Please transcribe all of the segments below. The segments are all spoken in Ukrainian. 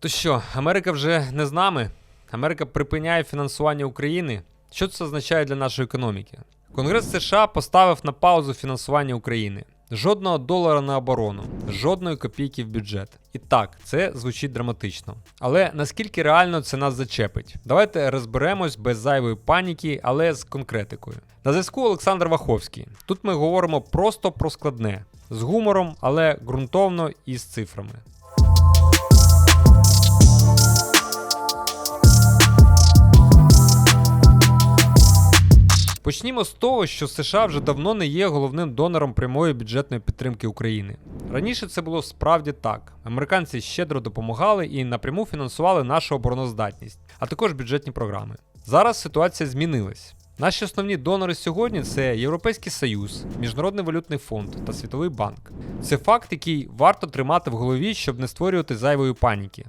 То що, Америка вже не з нами? Америка припиняє фінансування України. Що це означає для нашої економіки? Конгрес США поставив на паузу фінансування України. Жодного долара на оборону, жодної копійки в бюджет. І так, це звучить драматично. Але наскільки реально це нас зачепить? Давайте розберемось без зайвої паніки, але з конкретикою. На зв'язку Олександр Ваховський. Тут ми говоримо просто про складне, з гумором, але ґрунтовно і з цифрами. Почнімо з того, що США вже давно не є головним донором прямої бюджетної підтримки України. Раніше це було справді так. Американці щедро допомагали і напряму фінансували нашу обороноздатність, а також бюджетні програми. Зараз ситуація змінилась. Наші основні донори сьогодні це Європейський Союз, Міжнародний валютний фонд та Світовий банк. Це факт, який варто тримати в голові, щоб не створювати зайвої паніки.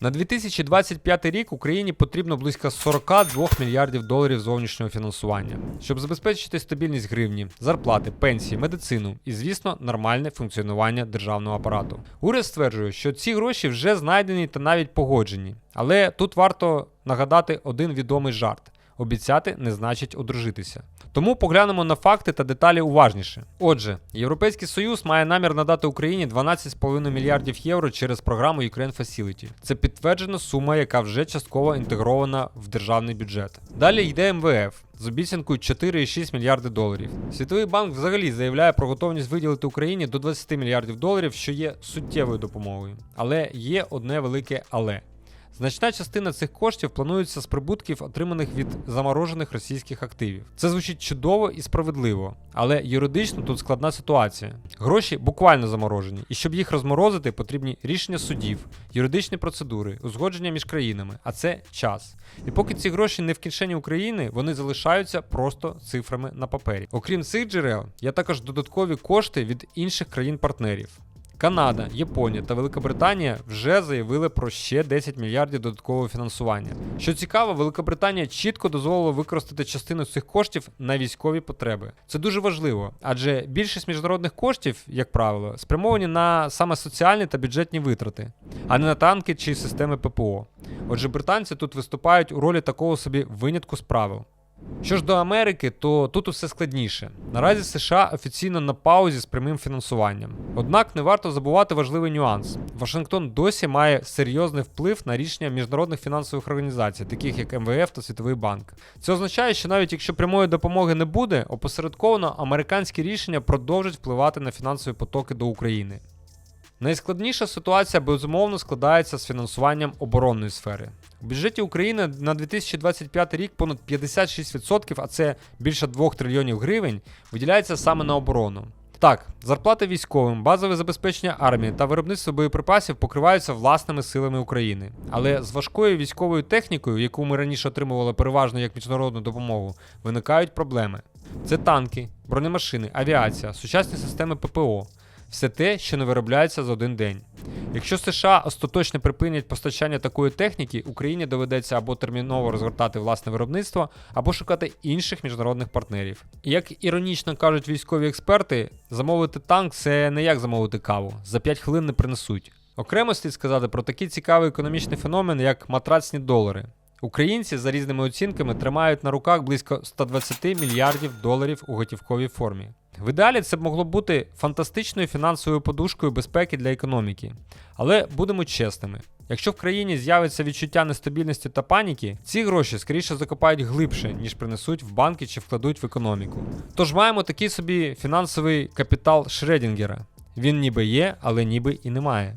На 2025 рік Україні потрібно близько 42 мільярдів доларів зовнішнього фінансування, щоб забезпечити стабільність гривні, зарплати, пенсії, медицину і, звісно, нормальне функціонування державного апарату. Уряд стверджує, що ці гроші вже знайдені та навіть погоджені. Але тут варто нагадати один відомий жарт. Обіцяти не значить одружитися. Тому поглянемо на факти та деталі уважніше. Отже, Європейський Союз має намір надати Україні 12,5 мільярдів євро через програму Ukraine Facility. Це підтверджена сума, яка вже частково інтегрована в державний бюджет. Далі йде МВФ з обіцянкою 4,6 мільярди доларів. Світовий банк взагалі заявляє про готовність виділити Україні до 20 мільярдів доларів, що є суттєвою допомогою. Але є одне велике але. Значна частина цих коштів планується з прибутків, отриманих від заморожених російських активів. Це звучить чудово і справедливо, але юридично тут складна ситуація. Гроші буквально заморожені, і щоб їх розморозити, потрібні рішення судів, юридичні процедури, узгодження між країнами, а це час. І поки ці гроші не в кишені України, вони залишаються просто цифрами на папері. Окрім цих джерел, є також додаткові кошти від інших країн-партнерів. Канада, Японія та Великобританія вже заявили про ще 10 мільярдів додаткового фінансування. Що цікаво, Великобританія чітко дозволила використати частину цих коштів на військові потреби. Це дуже важливо, адже більшість міжнародних коштів, як правило, спрямовані на саме соціальні та бюджетні витрати, а не на танки чи системи ППО. Отже, британці тут виступають у ролі такого собі винятку з правил. Що ж до Америки, то тут усе складніше. Наразі США офіційно на паузі з прямим фінансуванням. Однак не варто забувати важливий нюанс. Вашингтон досі має серйозний вплив на рішення міжнародних фінансових організацій, таких як МВФ та Світовий банк. Це означає, що навіть якщо прямої допомоги не буде, опосередковано американські рішення продовжать впливати на фінансові потоки до України. Найскладніша ситуація безумовно складається з фінансуванням оборонної сфери. У бюджеті України на 2025 рік понад 56%, а це більше 2 трильйонів гривень, виділяється саме на оборону. Так, зарплати військовим, базове забезпечення армії та виробництво боєприпасів покриваються власними силами України. Але з важкою військовою технікою, яку ми раніше отримували переважно як міжнародну допомогу, виникають проблеми. Це танки, бронемашини, авіація, сучасні системи ППО все те, що не виробляється за один день. Якщо США остаточно припинять постачання такої техніки, Україні доведеться або терміново розгортати власне виробництво, або шукати інших міжнародних партнерів. Як іронічно кажуть військові експерти, замовити танк це не як замовити каву, за 5 хвилин не принесуть. Окремо слід сказати про такий цікавий економічний феномен, як матрацні долари. Українці за різними оцінками тримають на руках близько 120 мільярдів доларів у готівковій формі. В ідеалі це б могло бути фантастичною фінансовою подушкою безпеки для економіки. Але будемо чесними. Якщо в країні з'явиться відчуття нестабільності та паніки, ці гроші скоріше закопають глибше, ніж принесуть в банки чи вкладуть в економіку. Тож маємо такий собі фінансовий капітал Шредінгера. Він ніби є, але ніби і немає.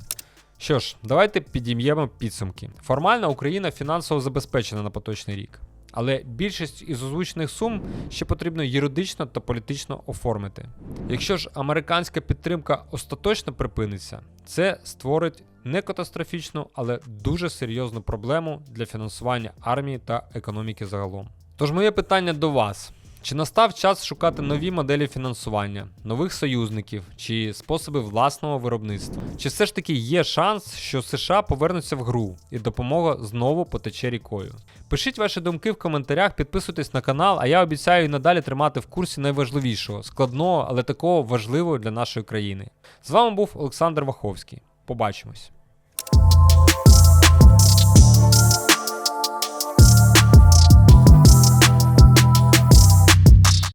Що ж, давайте підім'ємо підсумки. Формально Україна фінансово забезпечена на поточний рік. Але більшість із озвучених сум ще потрібно юридично та політично оформити. Якщо ж американська підтримка остаточно припиниться, це створить не катастрофічну, але дуже серйозну проблему для фінансування армії та економіки загалом. Тож моє питання до вас. Чи настав час шукати нові моделі фінансування, нових союзників чи способи власного виробництва? Чи все ж таки є шанс, що США повернуться в гру і допомога знову потече рікою? Пишіть ваші думки в коментарях, підписуйтесь на канал, а я обіцяю і надалі тримати в курсі найважливішого, складного, але такого важливого для нашої країни. З вами був Олександр Ваховський. Побачимось.